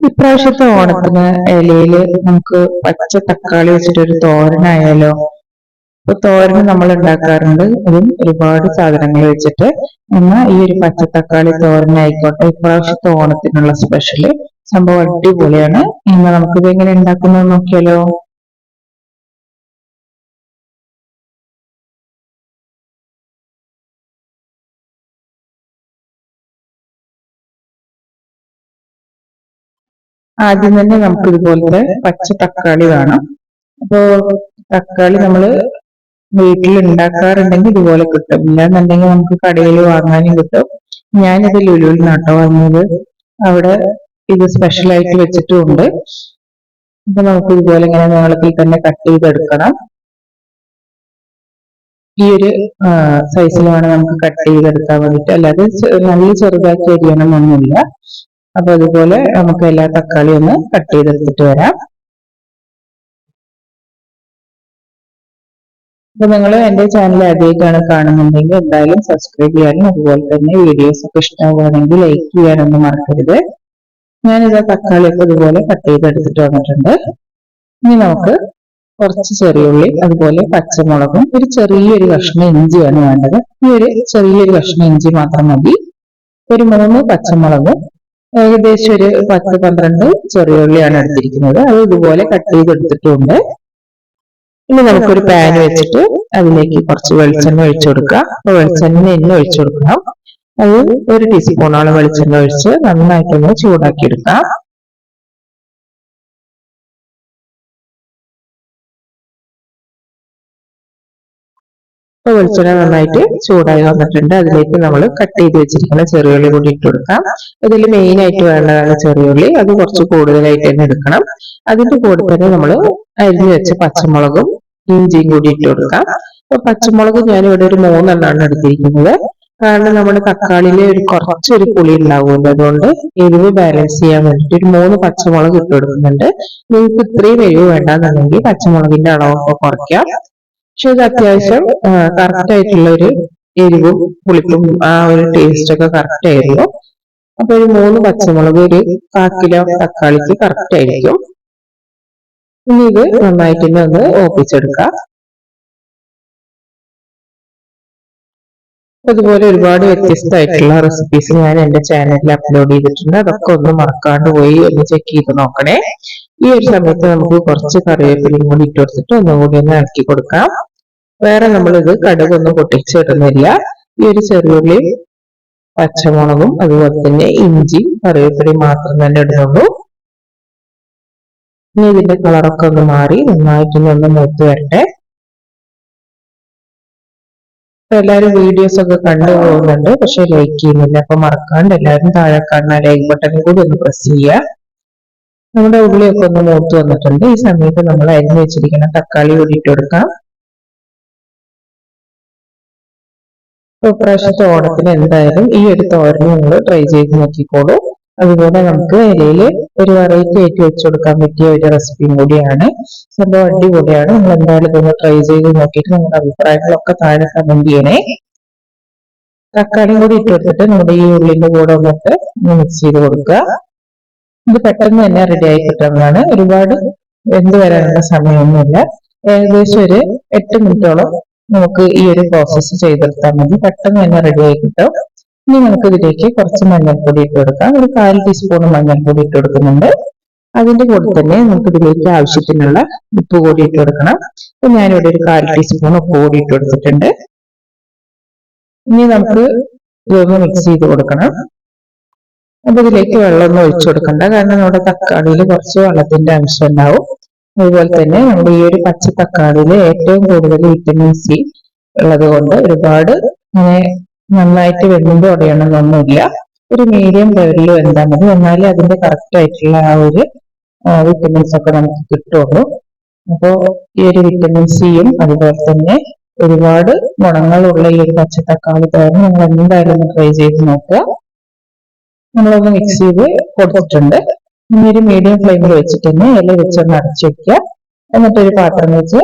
ഇപ്രാവശ്യത്തെ ഓണത്തിന് ഇലയിൽ നമുക്ക് പച്ച തക്കാളി വെച്ചിട്ട് ഒരു തോരനായാലോ ഇപ്പൊ തോരൻ നമ്മൾ ഉണ്ടാക്കാറുണ്ട്. അതും ഒരുപാട് സാധനങ്ങൾ വെച്ചിട്ട്. എന്നാൽ ഈ ഒരു പച്ച തക്കാളി തോരനായിക്കോട്ടെ ഇപ്രാവശ്യത്തെ ഓണത്തിനുള്ള സ്പെഷ്യൽ സംഭവം അടിപൊളിയാണ്. എന്നാൽ നമുക്കിത് എങ്ങനെ ഉണ്ടാക്കുന്നത് നോക്കിയാലോ? ആദ്യം തന്നെ നമുക്ക് ഇതുപോലത്തെ പച്ച തക്കാളി വേണം. അപ്പോ തക്കാളി നമ്മൾ വീട്ടിൽ ഉണ്ടാക്കാറുണ്ടെങ്കിൽ ഇതുപോലെ കിട്ടും. ഇല്ലാന്നുണ്ടെങ്കിൽ നമുക്ക് കടയിൽ വാങ്ങാനും കിട്ടും. ഞാനിത് ലുലുവിൽ നട്ടോ വാങ്ങിയത്. അവിടെ ഇത് സ്പെഷ്യൽ ആയിട്ട് വെച്ചിട്ടുമുണ്ട്. അപ്പൊ നമുക്ക് ഇതുപോലെ ഇങ്ങനെ നീളത്തിൽ തന്നെ കട്ട് ചെയ്തെടുക്കണം. ഈ ഒരു സൈസിലാണ് നമുക്ക് കട്ട് ചെയ്തെടുക്കാൻ വേണ്ടിട്ട് അല്ലാതെ നല്ല ചെറുതാക്കി അരിയണമെന്നൊന്നുമില്ല അപ്പൊ ഇതുപോലെ നമുക്ക് എല്ലാ തക്കാളി ഒന്ന് കട്ട് ചെയ്തെടുത്തിട്ട് വരാം. അപ്പൊ നിങ്ങൾ എന്റെ ചാനൽ ആദ്യമായിട്ടാണ് കാണുന്നുണ്ടെങ്കിൽ എന്തായാലും സബ്സ്ക്രൈബ് ചെയ്യാനും അതുപോലെ തന്നെ വീഡിയോസ് ഒക്കെ ഇഷ്ടമാവുകയാണെങ്കിൽ ലൈക്ക് ചെയ്യാനൊന്നും മറക്കരുത്. ഞാനിത് തക്കാളിയൊക്കെ ഇതുപോലെ കട്ട് ചെയ്തെടുത്തിട്ട് വന്നിട്ടുണ്ട്. ഇനി നമുക്ക് കുറച്ച് ചെറിയുള്ളി അതുപോലെ പച്ചമുളകും ഒരു ചെറിയൊരു കഷ്ണം ഇഞ്ചിയാണ് വേണ്ടത്. ഈ ഒരു ചെറിയൊരു കഷ്ണം ഇഞ്ചി മാത്രം മതി. ഒരു മൂന്ന് പച്ചമുളകും ഏകദേശം ഒരു പത്ത് പന്ത്രണ്ട് ചെറിയുള്ളിയാണ് എടുത്തിരിക്കുന്നത്. അത് ഇതുപോലെ കട്ട് ചെയ്തെടുത്തിട്ടുണ്ട് ഇനി നമുക്കൊരു പാൻ വെച്ചിട്ട് അതിലേക്ക് കുറച്ച് വെളിച്ചെണ്ണ ഒഴിച്ചു കൊടുക്കുക അപ്പൊ വെളിച്ചെണ്ണ എണ്ണ ഒഴിച്ചു കൊടുക്കണം അത് ഒരു ടീസ്പൂണോളം വെളിച്ചെണ്ണ ഒഴിച്ച് നന്നായിട്ടൊന്ന് ചൂടാക്കി എടുക്കാം വെളിച്ചെണ്ണ നന്നായിട്ട് ചൂടായി വന്നിട്ടുണ്ട്. അതിലേക്ക് നമ്മൾ കട്ട് ചെയ്ത് വെച്ചിരിക്കുന്ന ചെറിയുള്ളി കൂടി ഇട്ട് കൊടുക്കാം. ഇതിൽ മെയിൻ ആയിട്ട് വേണ്ടതാണ് ചെറിയുള്ളി അത് കുറച്ച് കൂടുതലായിട്ട് തന്നെ എടുക്കണം. അതിന്റെ കൂടെ തന്നെ നമ്മൾ അരിഞ്ഞു വെച്ച പച്ചമുളകും ഇഞ്ചിയും കൂടി ഇട്ട് കൊടുക്കാം. അപ്പൊ പച്ചമുളക് ഞാൻ ഇവിടെ ഒരു മൂന്നെണ്ണമാണ് എടുത്തിരിക്കുന്നത്. കാരണം നമ്മുടെ തക്കാളിയിലെ ഒരു കുറച്ചൊരു പുളി ഉണ്ടാവുമല്ലോ. അതുകൊണ്ട് എരിവ് ബാലൻസ് ചെയ്യാൻ വേണ്ടിട്ട് ഒരു മൂന്ന് പച്ചമുളക് ഇട്ട് കൊടുക്കുന്നുണ്ട്. നിങ്ങൾക്ക് ഇത്രയും എരിവ് വേണ്ടെന്നുണ്ടെങ്കിൽ പച്ചമുളകിന്റെ അളവൊക്കെ കുറയ്ക്കാം. പക്ഷെ ഇത് അത്യാവശ്യം കറക്റ്റ് ആയിട്ടുള്ള ഒരു എരിവും പുളിപ്പും ആ ഒരു ടേസ്റ്റ് ഒക്കെ കറക്റ്റ് ആയിരുന്നു. അപ്പൊ ഒരു മൂന്ന് പച്ചമുളക് ഒരു കാ കിലോ തക്കാളിക്ക് കറക്റ്റ് ആയിരിക്കും. ഇനി ഇത് നന്നായിട്ട് ഒന്ന് ഓപ്പിച്ചെടുക്കാം അതുപോലെ ഒരുപാട് വ്യത്യസ്തമായിട്ടുള്ള റെസിപ്പീസ് ഞാൻ എന്റെ ചാനലിൽ അപ്ലോഡ് ചെയ്തിട്ടുണ്ട്. അതൊക്കെ ഒന്ന് മറക്കാണ്ട് പോയി ഒന്ന് ചെക്ക് ചെയ്ത് നോക്കണേ. ഈ ഒരു സമയത്ത് നമുക്ക് കുറച്ച് കറിവേപ്പിലയും കൂടി ഇട്ട് കൊടുത്തിട്ട് ഒന്നുകൂടി ഒന്ന് ഇളക്കി കൊടുക്കാം. വേറെ നമ്മളിത് കടുകൊന്നും പൊട്ടിച്ചിടുന്നില്ല ഈ ഒരു ചെറിയുള്ളിയും പച്ചമുളകും അതുപോലെ തന്നെ ഇഞ്ചി കറിവേപ്പിലയും മാത്രം തന്നെ ഇടുന്നുള്ളൂ. ഇനി ഇതിന്റെ കളറൊക്കെ ഒന്ന് മാറി നന്നായിട്ട് ഒന്ന് മൂത്ത് വരട്ടെ. എല്ലാരും വീഡിയോസ് ഒക്കെ കണ്ടു പോകുന്നുണ്ട് പക്ഷെ ലൈക്ക് ചെയ്യുന്നില്ല. അപ്പൊ മറക്കാണ്ട് എല്ലാവരും താഴെ കാണുന്ന ലൈക്ക് ബട്ടൺ കൂടി ഒന്ന് പ്രസ് ചെയ്യുക. നമ്മുടെ ഉള്ളിയൊക്കെ ഒന്ന് മൂത്ത് വന്നിട്ടുണ്ട്. ഈ സമയത്ത് നമ്മൾ അരിഞ്ഞു വെച്ചിരിക്കുന്ന തക്കാളി കൂടി ഇട്ട് കൊടുക്കാം. ഇപ്രാവശ്യത്തെ ഓണത്തിന് എന്തായാലും ഈ ഒരു തോരൻ നിങ്ങൾ ട്രൈ ചെയ്ത് നോക്കിക്കോളൂ. അതുപോലെ നമുക്ക് ഇലയിൽ ഒരു വെറൈറ്റി ആയിട്ട് വെച്ച് കൊടുക്കാൻ പറ്റിയ ഒരു റെസിപ്പിയും കൂടിയാണ്. സംഭവം അടിപൊളിയാണ്. നിങ്ങൾ എന്തായാലും ഒന്ന് ട്രൈ ചെയ്ത് നോക്കിയിട്ട് നിങ്ങളുടെ അഭിപ്രായങ്ങളൊക്കെ താഴെ കമന്റ് ചെയ്യണേ. തക്കാളിയും കൂടി ഇട്ടെടുത്തിട്ട് നമ്മുടെ ഈ ഉള്ളിന്റെ കൂടെ വന്നിട്ട് മിക്സ് ചെയ്ത് കൊടുക്കുക. ഇത് പെട്ടെന്ന് തന്നെ റെഡി ആയി കിട്ടുന്നതാണ്. ഒരുപാട് വെന്ത് വരാനുള്ള സമയമൊന്നുമില്ല. ഏകദേശം ഒരു എട്ട് മിനിറ്റോളം നമുക്ക് ഈ ഒരു പ്രോസസ്സ് ചെയ്തെടുത്താൽ മതി. പെട്ടെന്ന് തന്നെ റെഡി ആയി കിട്ടും. ഇനി നമുക്ക് ഇതിലേക്ക് കുറച്ച് മഞ്ഞൾപ്പൊടി ഇട്ട് കൊടുക്കാം. ഒരു കാൽ ടീസ്പൂൺ മഞ്ഞൾപ്പൊടി ഇട്ട് കൊടുക്കുന്നുണ്ട്. അതിന്റെ കൂടെ തന്നെ നമുക്ക് ഇതിലേക്ക് ആവശ്യത്തിനുള്ള ഉപ്പ് കൂടി ഇട്ട് കൊടുക്കണം. അപ്പൊ ഞാനിവിടെ ഒരു കാൽ ടീസ്പൂൺ ഉപ്പ് കൂടി ഇട്ട് കൊടുത്തിട്ടുണ്ട്. ഇനി നമുക്ക് ഇതൊന്ന് മിക്സ് ചെയ്ത് കൊടുക്കണം. അപ്പൊ ഇതിലേക്ക് വെള്ളമൊന്നും ഒഴിച്ചു കൊടുക്കണ്ട. കാരണം നമ്മുടെ തക്കാളിയിൽ കുറച്ച് വെള്ളത്തിന്റെ അംശം ഉണ്ടാവും അതുപോലെ തന്നെ നമ്മുടെ ഈ ഒരു പച്ച തക്കാളിയിൽ ഏറ്റവും കൂടുതൽ വിറ്റമിൻ സി ഉള്ളത് കൊണ്ട് ഒരുപാട് നന്നായിട്ട് വെന്ത് ഉടയണമെന്നൊന്നുമില്ല ഒരു മീഡിയം ലെവലിൽ വെന്താൽ മതി. എന്നാലേ അതിന്റെ കറക്റ്റ് ആയിട്ടുള്ള ആ ഒരു വിറ്റമിൻസ് ഒക്കെ നമുക്ക് കിട്ടുള്ളൂ. അപ്പോ ഈ ഒരു വിറ്റമിൻ സിയും അതുപോലെ തന്നെ ഒരുപാട് ഗുണങ്ങളുള്ള ഈ ഒരു പച്ചത്തക്കാളി തോരൻ നിങ്ങൾ എന്തായാലും ട്രൈ ചെയ്ത് നോക്കുക. നമ്മളൊന്ന് മിക്സ് ചെയ്ത് കൊടുത്തിട്ടുണ്ട്. ഇനി ഒരു മീഡിയം ഫ്ലെയിമിൽ വെച്ചിട്ട് തന്നെ ഇല വെച്ചൊന്ന് അടച്ചു വെക്കുക. എന്നിട്ടൊരു പാത്രം വെച്ച്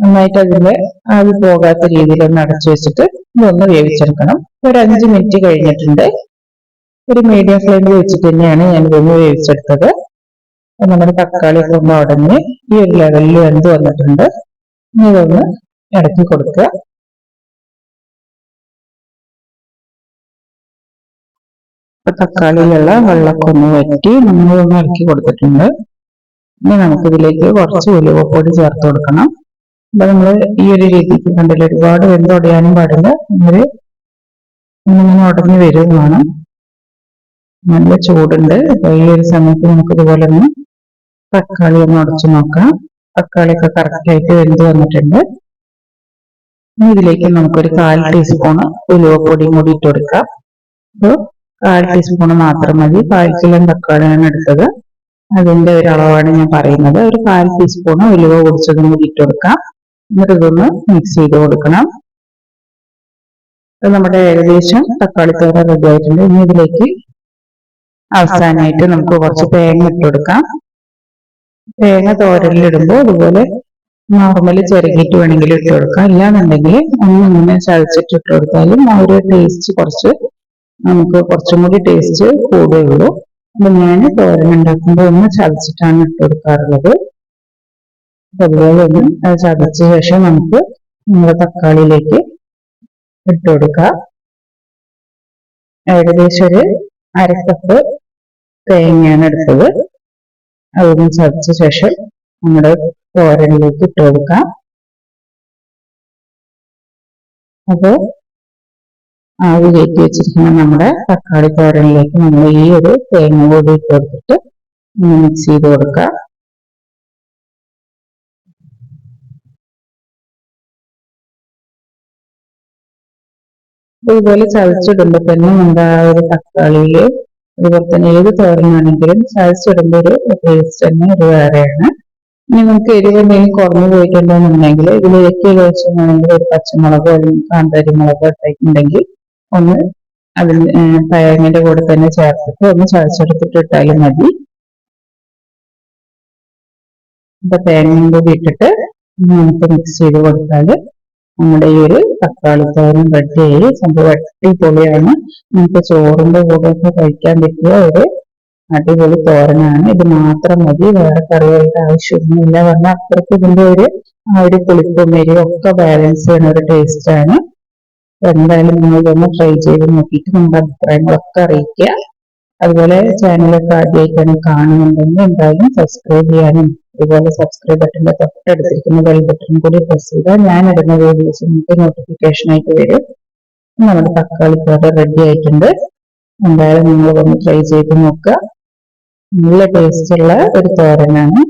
നന്നായിട്ട് അതിന്റെ ആവി പോകാത്ത രീതിയിൽ ഒന്ന് അടച്ചു വെച്ചിട്ട് ഇതൊന്ന് വേവിച്ചെടുക്കണം. ഒരു അഞ്ച് മിനിറ്റ് കഴിഞ്ഞിട്ടുണ്ട്. ഒരു മീഡിയം ഫ്ലെയിമിൽ വെച്ചിട്ട് തന്നെയാണ് ഞാൻ ഇതൊന്ന് വേവിച്ചെടുത്തത്. നമ്മുടെ തക്കാളി ഒക്കെ ഒന്ന് ഉടഞ്ഞ് ഈ ഒരു ലെവലിൽ വെന്ത് വന്നിട്ടുണ്ട്. ഇനി ഇതൊന്ന് ഇടക്കി കൊടുക്കുക. തക്കാളിയിലുള്ള വെള്ളമൊക്കെ ഒന്ന് വറ്റി നമ്മളൊന്ന് ഇറക്കി കൊടുത്തിട്ടുണ്ട്. ഇനി നമുക്കിതിലേക്ക് കുറച്ച് ഉലുവപ്പൊടി ചേർത്ത് കൊടുക്കണം. അപ്പൊ നമ്മൾ ഈ ഒരു രീതിക്ക് കണ്ടില്ല ഒരുപാട് വെന്തുടയാനും പാടില്ല. അങ്ങനെ ഇങ്ങനെ ഉടഞ്ഞു വരുന്നതാണ്. നല്ല ചൂടുണ്ട്. അപ്പൊ ഈ ഒരു സമയത്ത് നമുക്ക് ഇതുപോലെ ഒന്ന് തക്കാളി ഒന്ന് ഉടച്ചു നോക്കാം. തക്കാളിയൊക്കെ കറക്റ്റ് ആയിട്ട് വെന്ത് വന്നിട്ടുണ്ട്. ഇനി ഇതിലേക്ക് നമുക്കൊരു കാൽ ടീസ്പൂണ് ഉലുവപ്പൊടിയും കൂടി ഇട്ട് കൊടുക്കാം. അപ്പോൾ കാൽ ടീസ്പൂൺ മാത്രം മതി. കാൽ കിലോ തക്കാളിയാണ് എടുത്തത്. അതിന്റെ ഒരു അളവാണ് ഞാൻ പറയുന്നത്. ഒരു കാൽ ടീസ്പൂൺ ഉലുവ പൊടിച്ചതും കൂടി ഇട്ട് കൊടുക്കാം. എന്നിട്ട് ഇതൊന്ന് മിക്സ് ചെയ്ത് കൊടുക്കണം. നമ്മുടെ ഏകദേശം തക്കാളി തോര റെഡി ആയിട്ടുണ്ട്. ഇനി ഇതിലേക്ക് അവസാനമായിട്ട് നമുക്ക് കുറച്ച് തേങ്ങ ഇട്ട് കൊടുക്കാം. തേങ്ങ തോരലിടുമ്പോൾ അതുപോലെ നോർമലി ചിരകിയിട്ട് വേണമെങ്കിൽ ഇട്ട് കൊടുക്കാം. ഇല്ലാന്നുണ്ടെങ്കിൽ ഒന്നിങ്ങനെ ചതച്ചിട്ട് ഇട്ട് കൊടുത്താലും ആ ഒരു ടേസ്റ്റ് കുറച്ച് നമുക്ക് കുറച്ചും കൂടി ടേസ്റ്റ് കൂടുകയുള്ളൂ. അപ്പൊ ഞാൻ തോരൻ ഉണ്ടാക്കുമ്പോൾ ഒന്ന് ചതച്ചിട്ടാണ് ഇട്ട് കൊടുക്കാറുള്ളത്. അതുപോലെ ഒന്ന് ചതച്ച ശേഷം നമുക്ക് നമ്മുടെ തക്കാളിയിലേക്ക് ഇട്ട് കൊടുക്കാം. ഏകദേശം ഒരു അരക്കപ്പ് തേങ്ങയാണ് എടുത്തത്. അതൊന്ന് ചതച്ച ശേഷം നമ്മുടെ തോരനിലേക്ക് ഇട്ട് കൊടുക്കാം. അപ്പോ ആവി കയറ്റി വെച്ചിരിക്കുന്ന നമ്മുടെ തക്കാളി തോരനിലേക്ക് നമ്മൾ ഈ ഒരു തേങ്ങ കൂടി ഇട്ട് കൊടുത്തിട്ട് മിക്സ് ചെയ്ത് കൊടുക്കാം. ഇതുപോലെ ചതച്ചിടുമ്പോൾ തന്നെ നമ്മുടെ ആ ഒരു തക്കാളിയിൽ അതുപോലെ തന്നെ ഏത് തോരനാണെങ്കിലും ചതച്ചിടുമ്പോൾ ഒരു ടേസ്റ്റ് തന്നെ ഒരു വേറെയാണ്. ഇനി നമുക്ക് എരിവ് എന്തെങ്കിലും കുറഞ്ഞു പോയിട്ടുണ്ടെന്നുണ്ടെങ്കിൽ ഇതിലേക്ക് ലേശമാണെങ്കിൽ ഒരു പച്ചമുളകോ അല്ലെങ്കിൽ കാന്താരി മുളകോ ഇട്ടിട്ടുണ്ടെങ്കിൽ ഒന്ന് അതിൽ തേങ്ങയുടെ കൂടെ തന്നെ ചേർത്തിട്ട് ഒന്ന് ചതച്ചെടുത്തിട്ട് ഇട്ടാലും മതി. അപ്പൊ തേങ്ങയും കൂടി ഇട്ടിട്ട് നമുക്ക് മിക്സ് ചെയ്ത് കൊടുത്താൽ നമ്മുടെ ഈ ഒരു തക്കാളി തോരൻ റെഡിയായി സംഭവം അടിപൊളിയാണ് നമുക്ക് ചോറിന്റെ കൂടെ ഒക്കെ കഴിക്കാൻ പറ്റിയ ഒരു അടിപൊളി തോരനാണ്. ഇത് മാത്രം മതി. വേറെ കറികളുടെ ആവശ്യമൊന്നുമില്ല. പറഞ്ഞാൽ അത്രയ്ക്ക് ഇതിന്റെ ഒരു ആ ഒരു പുളിപ്പും എരിവും ഒക്കെ ബാലൻസ് ചെയ്യുന്ന ഒരു ടേസ്റ്റ് ആണ്. എന്തായാലും നിങ്ങൾ ഇതൊന്ന് ട്രൈ ചെയ്ത് നോക്കിയിട്ട് നിങ്ങളുടെ അഭിപ്രായങ്ങളൊക്കെ അറിയിക്കുക. അതുപോലെ ചാനലൊക്കെ ആദ്യമായിട്ടാണ് കാണുന്നുണ്ടെങ്കിൽ എന്തായാലും സബ്സ്ക്രൈബ് ചെയ്യാനും അതുപോലെ സബ്സ്ക്രൈബ് ബട്ടന്റെ തൊട്ടടുത്തിരിക്കുന്ന ബെൽ ബട്ടൺ കൂടി പ്രസ് ചെയ്താൽ ഞാൻ ഇടുന്ന വീഡിയോസ് നിങ്ങൾക്ക് നോട്ടിഫിക്കേഷൻ ആയിട്ട് വരും. നമ്മുടെ തക്കാളി പൗഡർ റെഡി ആയിട്ടുണ്ട്. എന്തായാലും നിങ്ങൾ ഒന്ന് ട്രൈ ചെയ്ത് നോക്കുക. നല്ല ടേസ്റ്റുള്ള ഒരു തോരനാണ്.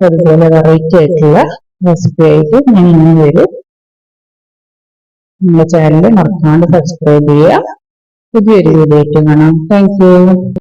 അതുപോലെ വെറൈറ്റി ആയിട്ടുള്ള റെസിപ്പി ആയിട്ട് ഞാൻ ഇങ്ങനെ വരും. നമ്മുടെ ചാനൽ മറക്കാണ്ട് സബ്സ്ക്രൈബ് ചെയ്യുക. പുതിയൊരു വീഡിയോ ആയിട്ട് കാണാം. താങ്ക്